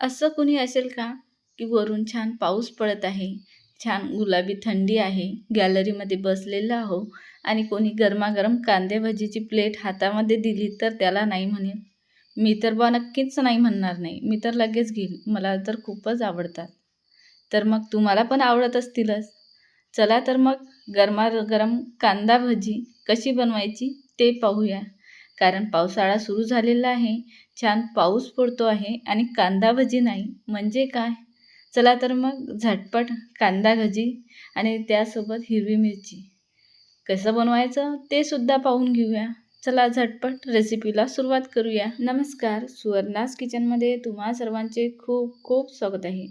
असं कुणी असेल का की वरून छान पाऊस पडत आहे छान गुलाबी थंडी आहे गॅलरीमध्ये बसलेलं आहो आणि कोणी गरमागरम कांदे भजीची प्लेट हातामध्ये दिली तर त्याला नाही म्हणेल मी तर बा नक्कीच नाही म्हणणार नाही. मी तर लगेच घेईल. मला तर खूपच आवडतात. तर मग तुम्हाला पण आवडत असतीलच. चला तर मग गरमागरम कांदा भजी कशी बनवायची ते पाहूया. कारण पावसाळा सुरू झालेला आहे. छान पाऊस पडतो आहे आणि कांदा भजी नाही म्हणजे काय? चला तर मग झटपट कांदा भजी आणि त्यासोबत हिरवी मिरची. कसं बनवायचं ते सुद्धा पाहून घेऊया. चला झटपट रेसिपीला सुरुवात करूया. नमस्कार सुवर्णास किचनमध्ये तुम्हा सर्वांचे खूप खूप स्वागत आहे.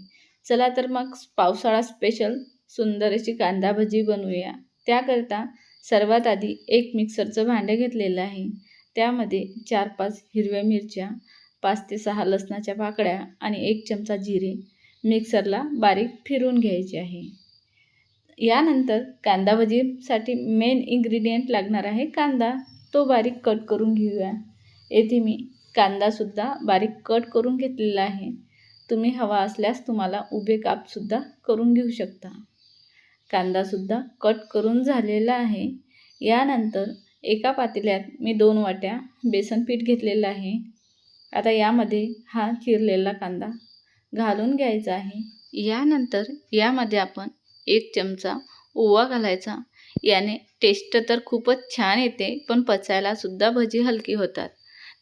चला तर मग पावसाळा स्पेशल सुंदर अशी कांदा भजी बनवूया. त्याकरता सर्वात आधी एक मिक्सरचं भांडं घेतलेलं आहे. त्यामध्ये चार पाच हिरव्या मिरच्या पाच ते सहा लसणाच्या पाकळ्या आणि एक चमचा जिरे मिक्सरला बारीक फिरवून घ्यायचे आहे. यानंतर कांदा भजीसाठी मेन इंग्रेडियंट लागणार आहे कांदा. तो बारीक कट करून घेऊया. येथे मी कांदासुद्धा बारीक कट करून घेतलेला आहे. तुम्ही हवा असल्यास तुम्हाला उभे कापसुद्धा करून घेऊ शकता. कांदासुद्धा कट करून झालेला आहे. यानंतर एका पातेल्यात मी दोन वाट्या बेसन पीठ घेतलेलं आहे. आता यामध्ये हा चिरलेला कांदा घालून घ्यायचा आहे. यानंतर यामध्ये आपण एक चमचा ओवा घालायचा. याने टेस्ट तर खूपच छान येते पण पचायलासुद्धा भजी हलकी होतात.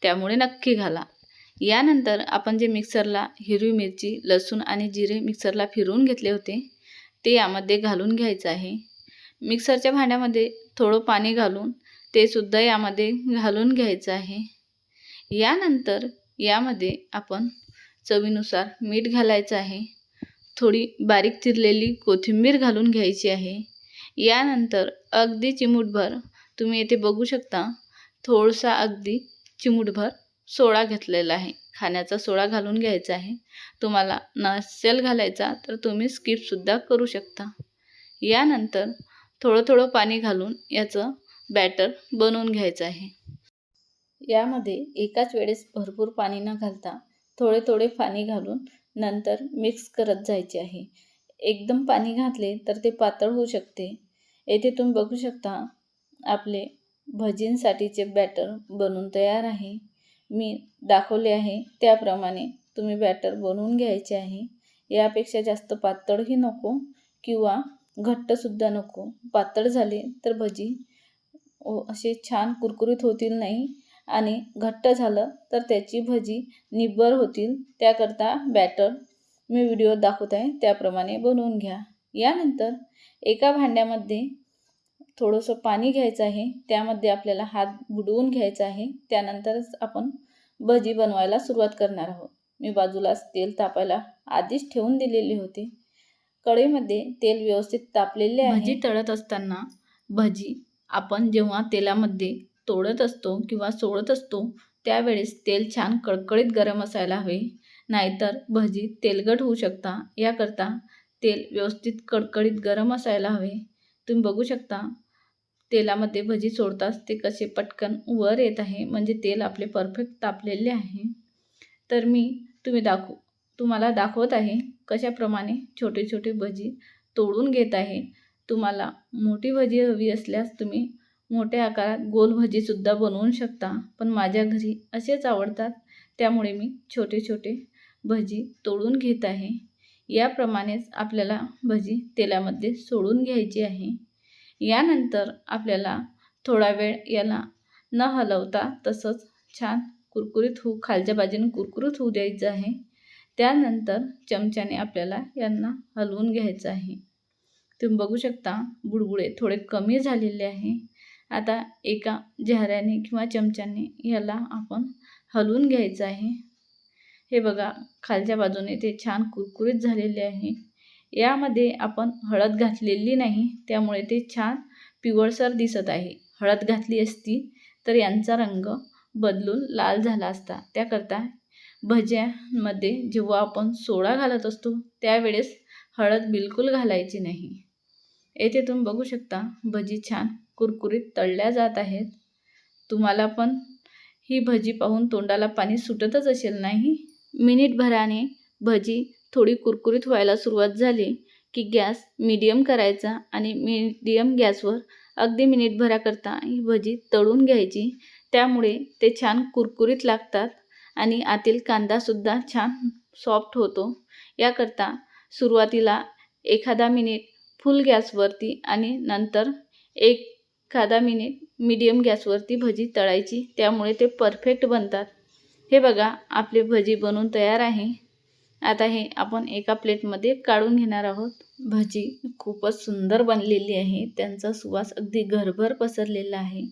त्यामुळे नक्की घाला. यानंतर आपण जे मिक्सरला हिरवी मिरची लसूण आणि जिरे मिक्सरला फिरवून घेतले होते ते यामध्ये घालून घ्यायचं आहे. मिक्सरच्या भांड्यामध्ये थोडं पाणी घालून ते सुद्धा यामध्ये घालून घ्यायचं आहे. यानंतर यामध्ये आपण चवीनुसार मीठ घालायचं आहे. थोडी बारीक चिरलेली कोथिंबीर घालून घ्यायची आहे. यानंतर अगदी चिमूटभर तुम्ही येथे बघू शकता थोडासा अगदी चिमूटभर सोडा घेतलेला आहे. खाण्याचा सोडा घालून घ्यायचा आहे. तुम्हाला नसेल घालायचा तर तुम्ही स्किपसुद्धा करू शकता. यानंतर थोडं थोडं पाणी घालून याचं बॅटर बनवून घ्यायचं आहे. यामध्ये एकाच वेळेस भरपूर पाणी न घालता थोडे थोडे पाणी घालून नंतर मिक्स करत जायचे आहे. एकदम पाणी घातले तर ते पातळ होऊ शकते. येथे तुम्ही बघू शकता आपले भजींसाठीचे बॅटर बनवून तयार आहे. मी दाखवले आहे त्याप्रमाणे तुम्ही बॅटर बनवून घ्यायचे आहे. यापेक्षा जास्त पातळही नको किंवा घट्टसुद्धा नको. पातळ झाले तर भजी असे छान कुरकुरीत होतील नाही. आणि घट्ट झालं तर त्याची भजी निब्बर होतील त्याकरता बॅटर. मी व्हिडिओ दाखवत आहे त्याप्रमाणे बनवून घ्या. यानंतर एका भांड्यामध्ये थोडंसं पाणी घ्यायचं आहे. त्यामध्ये आपल्याला हात बुडवून घ्यायचा आहे. त्यानंतरच आपण भजी बनवायला सुरुवात करणार आहोत. मी बाजूलाच तेल तापायला आधीच ठेवून दिलेले होते. कढईमध्ये तेल व्यवस्थित तापलेले आहे. भजी तळत असताना भजी आपण जेव्हा तेलामध्ये तोडत असतो किंवा सोडत असतो त्यावेळेस तेल छान कडकडीत गरम असायला हवे. नाहीतर भजी तेलगट होऊ शकता. याकरता तेल व्यवस्थित कडकडीत गरम असायला हवे. तुम्ही बघू शकता तेलामध्ये भजी सोडताच ते कसे पटकन वर येत आहे म्हणजे तेल आपले परफेक्ट तापलेले आहे. तर मी तुम्ही दाखव तुम्हाला दाखवत आहे कशाप्रमाणे छोटे छोटे भजी तोडून घेत आहे. तुम्हाला मोठी भजी हवी असल्यास तुम्ही मोठ्या आकारात गोल भजीसुद्धा बनवू शकता. पण माझ्या घरी असेच आवडतात. त्यामुळे मी छोटे छोटे भजी तोडून घेत आहे. याप्रमाणेच आपल्याला भजी तेलामध्ये सोडून घ्यायची आहे. यानंतर आपल्याला थोडा वेळ याला न हलवता तसंच छान कुरकुरीत होऊ खालच्या बाजूने कुरकुरीत होऊ द्यायचं आहे. त्यानंतर चमच्याने आपल्याला यांना हलवून घ्यायचं आहे. तुम्ही बघू शकता बुडबुडे थोडे कमी झालेले आहे. आता एका झाऱ्याने किंवा चमच्याने याला आपण हलवून घ्यायचं आहे. हे बघा खालच्या बाजूने ते छान कुरकुरीत झालेले आहे. यामध्ये आपण हळद घातलेली नाही त्यामुळे ते छान पिवळसर दिसत आहे. हळद घातली असती तर यांचा रंग बदलून लाल झाला असता. त्याकरता भज्यांमध्ये जेव्हा आपण सोडा घालत असतो त्यावेळेस हळद बिलकुल घालायची नाही. येथे तुम्ही बघू शकता भजी छान कुरकुरीत तळल्या जात आहेत. तुम्हाला पण ही भजी पाहून तोंडाला पाणी सुटतच असेल नाही? मिनिटभराने भजी थोडी कुरकुरीत व्हायला सुरुवात झाली की गॅस मीडियम करायचा आणि मीडियम गॅसवर अगदी मिनिटभराकरता ही भजी तळून घ्यायची. त्यामुळे ते छान कुरकुरीत लागतात आणि आतील कांदासुद्धा छान सॉफ्ट होतो. याकरता सुरुवातीला एखादा मिनिट फुल गॅसवरती आणि नंतर एखादा मिनिट मीडियम गॅसवरती भजी तळायची. त्यामुळे ते परफेक्ट बनतात. हे बघा आपली भजी बनवून तयार आहे. आता हे आपण एका प्लेटमध्ये काढून घेणार आहोत. भजी खूपच सुंदर बनलेली आहे. त्यांचा सुवास अगदी घरभर पसरलेला आहे.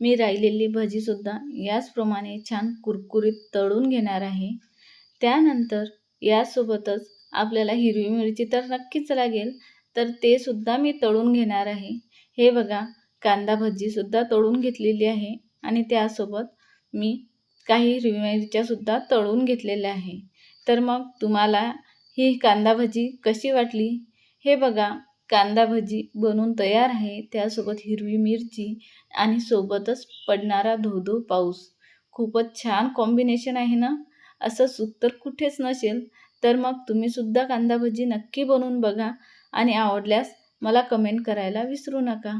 मी राहिलेली भजीसुद्धा याचप्रमाणे छान कुरकुरीत तळून घेणार आहे. त्यानंतर यासोबतच आपल्याला हिरवी मिरची तर नक्कीच लागेल. तर ते सुद्धा मी तळून घेणार आहे. हे बघा कांदा भजीसुद्धा तळून घेतलेली आहे आणि त्यासोबत मी काही हिरवी मिरच्यासुद्धा तळून घेतलेल्या आहे. तर मग तुम्हाला ही कांदा भजी कशी वाटली? हे बघा कांदा भजी बनवून तयार आहे. त्यासोबत हिरवी मिरची आणि सोबतच पडणारा धो धो पाऊस. खूपच छान कॉम्बिनेशन आहे ना? असं सुख तर कुठेच नसेल. तर मग तुम्हीसुद्धा कांदा भजी नक्की बनवून बघा. आणि आवडल्यास मला कमेंट करायला विसरू नका.